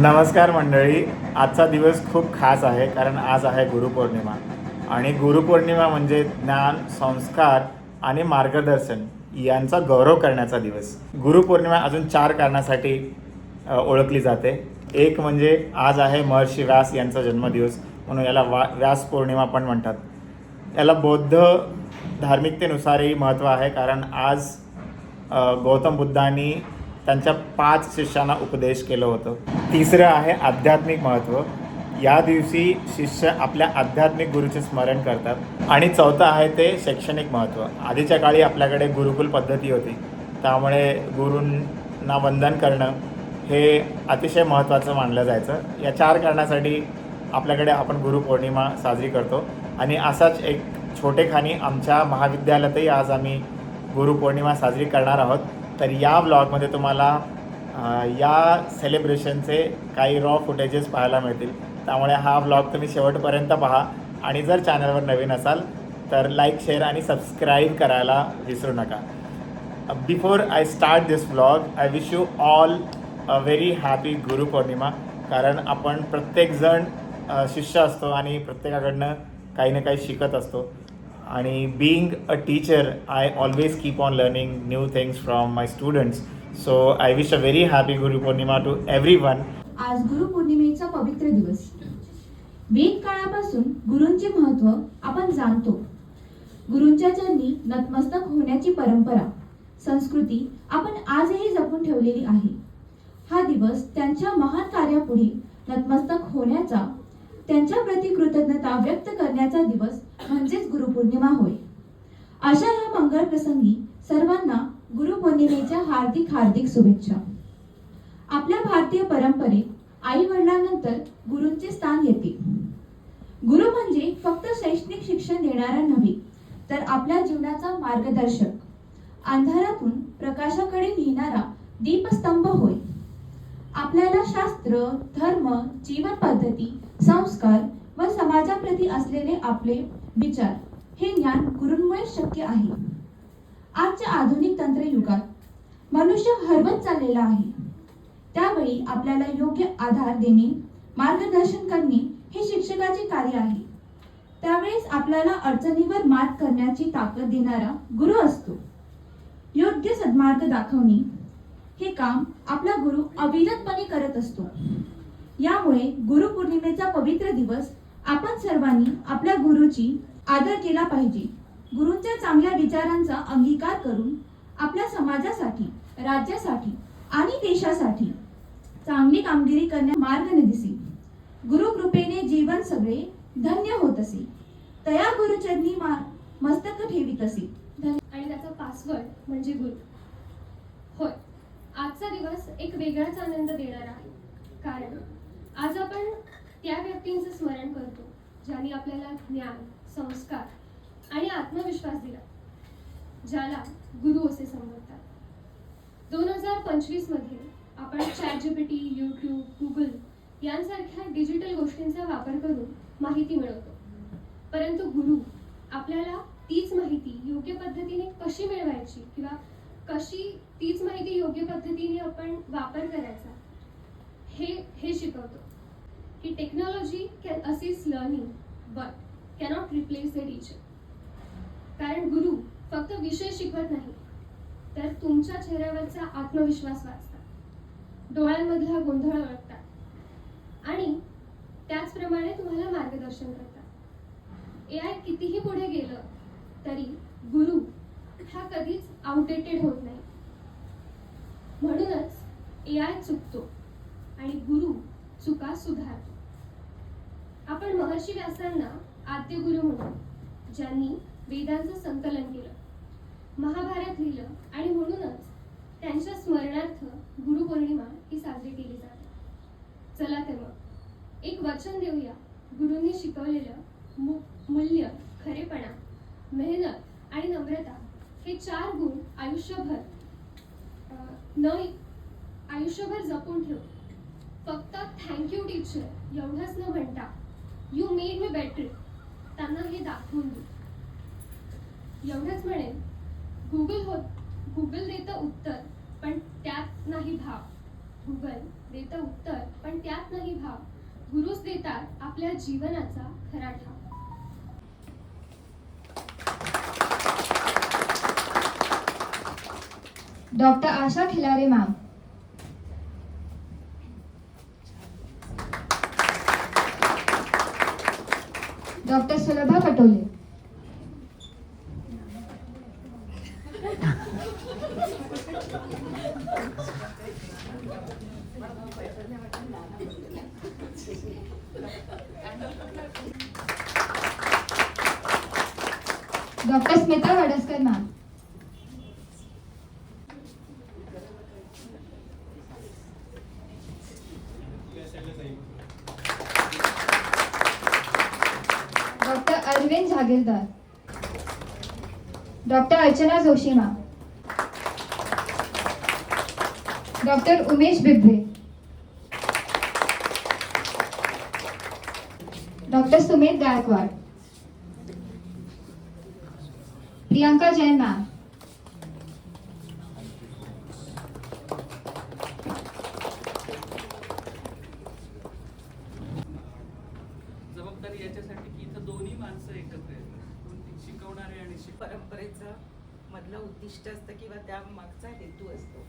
नमस्कार मंडळी. आजचा दिवस खूप खास आहे कारण आज आहे गुरुपौर्णिमा. आणि गुरुपौर्णिमा म्हणजे ज्ञान संस्कार आणि मार्गदर्शन यांचा गौरव करण्याचा दिवस. गुरुपौर्णिमा अजून चार कारणासाठी ओळखली जाते. एक म्हणजे आज आहे महर्षी व्यास यांचा जन्मदिवस म्हणून याला वा व्यास पौर्णिमा पण म्हणतात. याला बौद्ध धार्मिकतेनुसारही महत्त्व आहे कारण आज गौतम बुद्धांनी त्यांच्या पाच शिष्यांना उपदेश केलं होतं. तिसरं आहे आध्यात्मिक महत्त्व. या दिवशी शिष्य आपल्या आध्यात्मिक गुरुचे स्मरण करतात. आणि चौथं आहे ते शैक्षणिक महत्त्व. आधीच्या काळी आपल्याकडे गुरुकुल पद्धती होती. त्यामुळे गुरूंना वंदन करणं हे अतिशय महत्त्वाचं मानलं जायचं. या चार कारणासाठी आपल्याकडे आपण गुरुपौर्णिमा साजरी करतो. आणि असाच एक छोटेखानी आमच्या महाविद्यालयातही आज आम्ही गुरुपौर्णिमा साजरी करणार आहोत. तर या ब्लॉगमध्ये तुम्हाला या सेलिब्रेशनचे काही रॉ फुटेजेस पाहायला मिळतील. त्यामुळे हा ब्लॉग तुम्ही शेवटपर्यंत पहा. आणि जर चॅनलवर नवीन असाल तर लाईक शेअर आणि सबस्क्राईब करायला विसरू नका. Before I start this blog I wish you all a very happy Guru Purnima कारण आपण प्रत्येकजण शिष्य असतो आणि प्रत्येकाकडनं काही ना काही शिकत असतो. आणि being a teacher I always keep on learning new things from my students so I wish a very happy Guru Purnima to everyone आज गुरुपौर्णिमेचा पवित्र दिवस. वेद काळापासून गुरूंचे महत्त्व आपण जाणतो. गुरूंच्या चरणी नतमस्तक होण्याची परंपरा संस्कृती आपण आजही जपून ठेवलेली आहे. हा दिवस त्यांच्या महान कार्यापुढे नतमस्तक होण्याचा त्यांच्या प्रती कृतज्ञता व्यक्त करण्याचा दिवस म्हणजेच गुरुपौर्णिमा होय. अशा या मंगळ प्रसंगी सर्वांना गुरुपौर्णिमेच्या हार्दिक हार्दिक शुभेच्छा. आपल्या भारतीय परंपरेत आई वडिलांनंतर गुरूंचे स्थान येते. गुरु म्हणजे फक्त शैक्षणिक शिक्षण देणारा नव्हे तर आपल्या जीवनाचा मार्गदर्शक. अंधारातून प्रकाशाकडे नेणारा दीपस्तंभ होय. आपल्याला शास्त्र धर्म जीवन पद्धती संस्कार व समाजाप्रती असलेले आपले विचार हे ज्ञान गुरूंमुळे शक्य आहे. आजच्या आधुनिक तंत्रयुगात मनुष्य हरवत चाललेला आहे. त्यावेळी आपल्याला योग्य आधार देणे मार्गदर्शन करणे हे शिक्षकाचे कार्य आहे. त्यावेळेस आपल्याला अडचणीवर मात करण्याची ताकद देणारा गुरु असतो. योग्य सद्मार्ग दाखवणे हे काम आपला गुरु अविरतपणे करत असतो. यामुळे गुरुपौर्णिमेचा पवित्र दिवस आपण सर्वांनी आपल्या गुरुची आदर केला पाहिजे. गुरूंच्या चांगल्या विचारांचा अंगीकार करून आपल्या समाजासाठी राज्यासाठी आणि देशासाठी चांगली कामगिरी करण्या मार्ग न दिसे गुरुकृपेने जीवन सगळे धन्य होत असे. तया गुरुचरणी मा मस्तक ठेवीत असे. आणि त्याचा पासवर्ड म्हणजे गुरु. होय. आजचा दिवस एक वेगळाच आनंद देणारा आहे. कारण आज आपण त्या व्यक्तींचं स्मरण करतो ज्यांनी आपल्याला ज्ञान संस्कार आणि आत्मविश्वास दिला ज्याला गुरु असे संबोधतात. दोन हजार पंचवीसमध्ये आपण चॅट जीपीटी यूट्यूब गुगल यांसारख्या डिजिटल गोष्टींचा वापर करून माहिती मिळवतो. परंतु गुरु आपल्याला तीच माहिती योग्य पद्धतीने कशी मिळवायची किंवा कशी तीच माहिती योग्य पद्धतीने आपण वापर करायचा हे हे शिकवतो. की technology can assist learning but cannot replace the teacher कारण गुरु फक्त विषय शिकवत नाही तर तुमच्या चेहऱ्यावरचा आत्मविश्वास वाचतात. डोळ्यांमधला गोंधळ ओळखतात. आणि त्याचप्रमाणे तुम्हाला मार्गदर्शन करतात. ए आय कितीही पुढे गेलं तरी गुरु हा कधीच आउटडेटेड होत नाही. म्हणूनच ए आय चुकतो आणि गुरु चुका सुधारतो आपण महर्षी व्यासांना आद्य गुरु म्हणतो ज्यांनी वेदांचं संकलन केलं महाभारत लिहिलं आणि म्हणूनच त्यांच्या स्मरणार्थ गुरुपौर्णिमा ही साजरी केली जाते. चला तर मग एक वचन देऊया. गुरूंनी शिकवलेलं मु मूल्य खरेपणा मेहनत आणि नम्रता हे चार गुण आयुष्यभर न आयुष्यभर जपून ठेवू फक्त थँक्यू टीचर एवढंच न म्हणता यू मेड मी बेटर त्यांना हे दाखवून दे. एवढंच म्हणेन गुगल होत गुगल देतं उत्तर पण त्यात नाही भाव. गुगल देतं उत्तर पण त्यात नाही भाव. गुरुच देतात आपल्या जीवनाचा खरा ठाव. Doctor Asha Khilare ma'am doctor Sulabha Patole doctor Smita Wadaskar ma'am. Jagirdar. Doctor Archana Joshi ma'am doctor Umesh Bibre doctor Sumit Gaikwad. Priyanka Jain ma'am मधलं उद्दिष्ट असतं किंवा त्या मागचा हेतू असतो.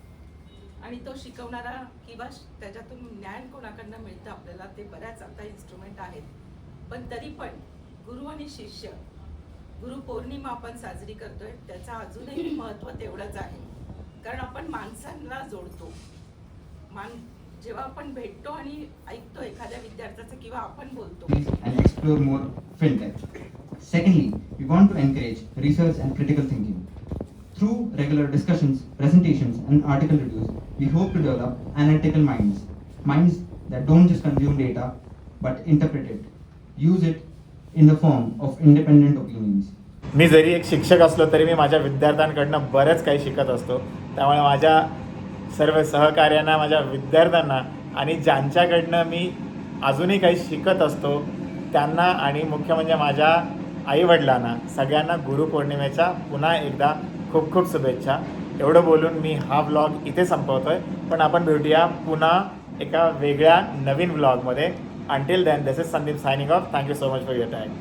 आणि तो शिकवणारा किंवा त्याच्यातून ज्ञान कोणाकडनं मिळतं आपल्याला ते बऱ्याच आता इन्स्ट्रुमेंट आहेत. पण तरी पण गुरु आणि शिष्य गुरु पौर्णिमा आपण साजरी करतोय त्याचा अजूनही महत्त्व तेवढंच आहे. कारण आपण माणसांना जोडतो. मान जेव्हा आपण भेटतो आणि ऐकतो एखाद्या विद्यार्थ्याचं किंवा आपण बोलतो. And explore more film depth. Secondly, we want to encourage research and critical thinking. Through regular discussions, presentations, and article reviews, we hope to develop analytical minds. Minds that don't just consume data, but interpret it, use it in the form of independent opinions. मी जरी एक शिक्षक असलो तरी मी माझ्या विद्यार्थ्यांकडनं बरंच काही शिकत असतो त्यामुळे माझ्या सर्व सहकार्यांना माझ्या विद्यार्थ्यांना आणि ज्यांच्याकडनं मी अजूनही काही शिकत असतो त्यांना आणि मुख्य म्हणजे माझ्या आईवडिलांना सगळ्यांना गुरुपौर्णिमेच्या पुन्हा एकदा खूप खूप शुभेच्छा. एवढं बोलून मी हा व्लॉग इथे संपवतोय. पण आपण भेटूया पुन्हा एका वेगळ्या नवीन व्लॉगमध्ये until then this is Sandeep signing off thank you so much for your time